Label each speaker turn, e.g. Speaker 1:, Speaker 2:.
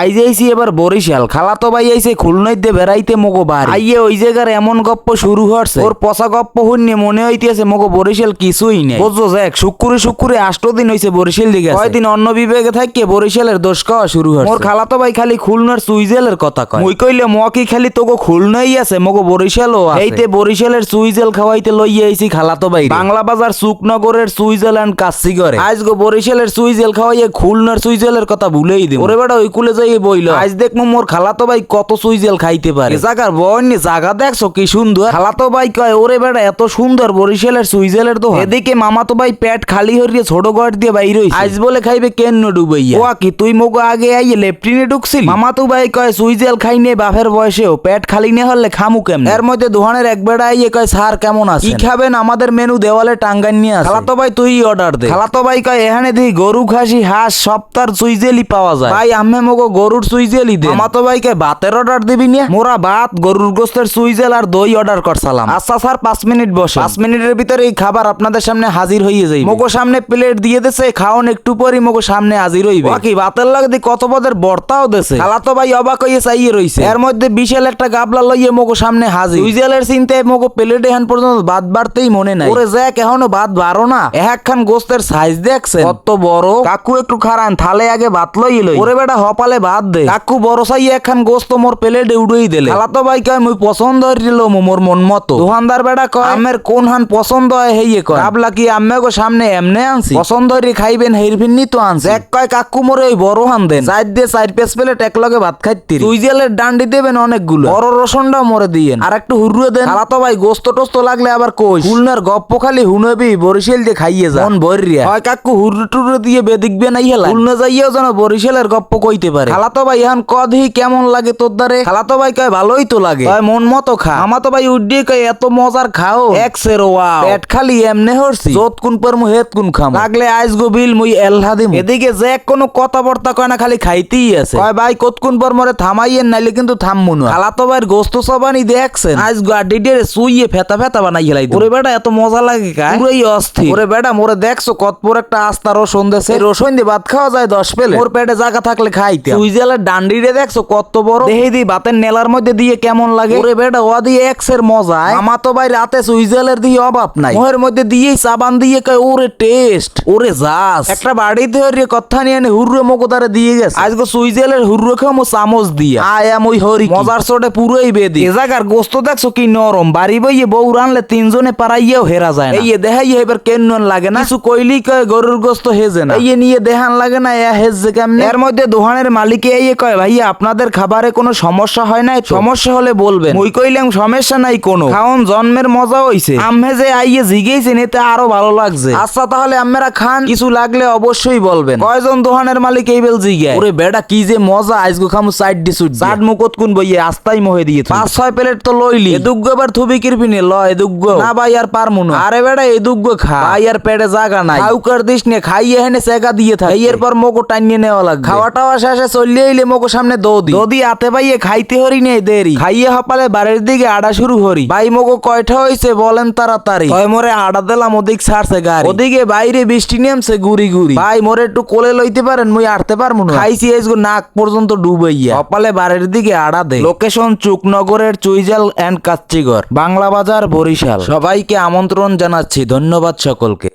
Speaker 1: আইজ এবার বরিশাল। খালাতো ভাই আইছে খুলনাই দিয়ে বেড়াইতে মগো বাড়ি। আইয়ে ওই জায়গার এমন গপ্প শুরু হচ্ছে ওর পচা গপ্প শুনে মনে হইতেছে মগো বরিশাল কিছুই নেই। বুঝছ যাক শুক্কুরে শুক্কুরে আষ্ট দিন হইছে বরিশাল দিকে কয়দিন অন্য বিবেকে থাকে বরিশালের দোষ খাওয়া শুরু হয় মোর খালাতো ভাই খালি খুলনার সুইজেলের কথা কয়। মুই কইলে মকি খালি তোগো খুলনাই আছে মগো বরিশালও আছে। এইতে বরিশালের সুইজেল খাওয়াইতে লইয়া আইছি খালাতো ভাই বাংলা বাজার সুকনগরের সুইজেল এন্ড কাচ্চি করে আজ গো বরিশালের সুইজেল খাওয়াইয়ে খুলনার সুইজেলের কথা ভুলেই দিই ওরে বেটা ওই কুলে যাই বইল। আজ দেখমু মোর খালাতো ভাই কত সুইজেল খাইতে পারে। এ জায়গার বন্য জায়গা দেখছ কি সুন্দর? খালাতো ভাই কয় ওরে বেটা এত সুন্দর বরিশালের সুইজেলের তো এদিকে মামাতো ভাই পেট খালি হরিয়ে ছোট ঘর দিয়ে বাইর হইছে। আজ বলে খাইবে কেন ডুবাইয়া। ওয়া কি তুই মগো আগে আইয়ে লেফটিনে ঢুকছিল? মামাতো ভাই কয় সুইজেল খাই নে বাপের বয়সেও পেট খালি নে হলে খামু কেমন? এর মধ্যে দোহানের এক বেড়া আইয়ে কয় স্যার কেমন আছে কি খাবেন? আমাদের মেনু দেওয়ালে টাঙ্গান নিয়ে আছে খালাতো ভাই তুই অর্ডার দে। খালাতো ভাই কয় এখানে দেখি গরু খাসি হাঁস সপ্তাহ সুইজেলি পাওয়া যায়। ভাই আম্মে মগো গরুর সুইজেলি দে মামাতো ভাই কয় ভাতের অর্ডার দিবি নিয়ে? মোরা ভাত গরুর গোস্তের সুইজেল আর দই অর্ডার করছিলাম। আচ্ছা স্যার পাঁচ মিনিট বসে পাঁচ মিনিটের ভিতরে এই খাবার আপনাদের সামনে হাজির হয়ে যাই মগো সামনে প্লেট দিয়ে দেছে খাওন একটু পরই মগো সামনে হাজির হইবে। বাকি ভাতের লাগে দি কত পদের বর্তাও দেছে? খালাতো ভাই অবাক হইয়ে চাইয়ে রইছে। এর মধ্যে বিশাল একটা গাবলা লইয়ে মগো সামনে হাজির। সুইজেলের চিন্তায় মগো প্লেট এখন পর্যন্ত ভাত বাড়তেই মনে নাই। ওরে যাক এখনও ভাত বাড়ো না। একখান গোস্তের সাইজ দেখছে কত বড়। কাকু একটু খারান থালে আগে ভাত লই লই। ওরে বেটা হপালে ভাত দে। কাকু বড় সাই একখান গোস্ত মোর প্লেটে উড়েই দিলে। খালাতো ভাই কয় মুই পছন্দ হইল মোর মন মতো। দোকানদার বেটা কয় আমের কোন হান পছন্দ হয় হেইয়ে কয়। ভাবলা কি আম্মে গো সামনে এমনে আনছি? পছন্দ হইরে খাইবেন হেরফিন্নি তো আনছি। এক কয় কাকু মোরে ওই বড় হান দেন। চার দিয়ে চার পেস প্লেট এক লগে ভাত খাইতি তুই জেলের ডান্ডি দেবেন অনেকগুলো। বড় রসনটাও মরে দিয়েন। আর একটু হুরুয়ে দেন খালাতো ভাই গোস্ত টোস্ত লাগলে আবার কই খুলনার গপ্প খালি হুনবি বরিশাল দিয়ে খাইয়ে যা। মন বরিয়া হয় কাকু হুরু টুরু দিয়ে বেদিকবে নাই হেলা খুলনা যাইয়াও যেন বরিশালের গপ্প কইতে পারে। খালাতো ভাই এখন কদি কেমন লাগে তোর দ্বারে খালাতো ভাই কয় ভালোই তো লাগে। কয় মন মতো খা। আমাতো ভাই উড্ডি কয় এত মজার খাও। এক সের ওয়াও। পেট খালি এমনে হরছি। যত কোন পর মু হেত কোন খাম। লাগলে আইস গো বিল মুই এলহা দিম। এদিকে যে কোনো কথাবার্তা কয় না খালি খাইতেই আছে। কয় ভাই কত কোন পর মরে থামাইয়েন নাইলে কিন্তু থামমু না। খালাতো ভাইয়ের গোস্ত সবানি দেখছেন। আজ গাড্ডি ডেরে সুইয়ে ফেতা ফেতা বানাই হেলাই ওরে বেটা এত মজা লাগে কায়? পুরোই অস্থির। ওরে বেটা মোরে দেখছ কত পর একটা আস্তা রসুন এই রসুন দিয়ে ভাত খাওয়া যায় দশ পেলে মোর পেটে জায়গা থাকলে খাইতে সুইজেলের ডান্ডি রে দেখছ কত বড়। দেখে দি ভাতের নেলার মধ্যে দিয়ে কেমন লাগে? ওরে বেটা ও দিয়ে এক্সের মজা আমার তো ভাই রাতে সুইজেলের দিয়ে অভাব নাই। মোহের মধ্যে দিয়ে সাবান দিয়ে কয় ওরে টেস্ট ওরে জাস একটা বাড়িতে হরে কথা নিয়ে এনে হুররে মকোদারে দিয়ে গেছে। আজকে সুইজেলের হুররে খামো চামচ দিয়া। আয়া মই হরি মজার চোটে পুরোই বেদি। এ জায়গার গোস্ত দেখছ কি নরম? বাড়ি বইয়ে বউ রানলে তিনজনে পারাইয়াও হেরা যায় না। এই দেখাই এবার কেন লাগে না? কিছু কইলি কয় গরুর গোস্ত হেজে না। এই নিয়ে দেহান লাগে না এ হেজে কেমনে? এর মধ্যে দোকানের মালিকে এই কয় ভাইয়া আপনাদের খাবারে কোনো সমস্যা হয় নাই সমস্যা হলে বলবেন। মুই কইলাম সমস্যা নাই কোনো। খাওন জন্মের মজা হইছে। আম্মে যে আইয়ে জিগেইছেন এতে আরও ভালো লাগছে। আচ্ছা তাহলে আম্মেরা খান কিছু লাগলে অবশ্যই বলবেন। কয়জন দোকানের মালিক এই বেল জিগে ওরে বেটা কি যে মজা আইজগো খামু সাইড ডিসুট চাট মুকত কোন বইয়ে আস্তাই মহে দিয়ে পাঁচ ছয় প্লেট তো লইলি। এদুগ্গো এবার থুবি কিরপিনে ল এদুগ্গো না ভাই আর পারমু না। আরে বেটা এদুগ্গো খা। ভাই আর পেটে জায়গা নাই। কাউকার দিস নে খাইয়ে হেনে সেগা দিয়ে থাক। এর পর মোকো টানিয়ে নেওয়া লাগবে। খাওয়া টাওয়া শেষে চলিয়ে এলে মোকো সামনে দৌদি দৌদি আতে ভাইয়ে খাইতে হরি নেই দেরি। খাইয়ে হপালে বাড়ির দিকে আড়া শুরু হরি। ভাই মোকো কয়টা হইছে বলেন তাড়াতাড়ি। কয় মোরে আড়া দিলাম ওদিক ছাড়ছে গাড়ি। ওদিকে বাইরে বৃষ্টি নেমছে গুড়ি গুড়ি। ভাই মোরে একটু কোলে লইতে পারেন মুই আড়তে পারব না। খাইছি এসগো নাক পর্যন্ত ডুবাইয়া। কপালে বাড়ির দিকে আড়া দে। লোকেশন চুকনগরের চুইজাল এন্ড কাচ্চিগর বাংলা বাজার বরিশাল। সবাইকে আমন্ত্রণ জানাচ্ছি ধন্যবাদ সকলকে।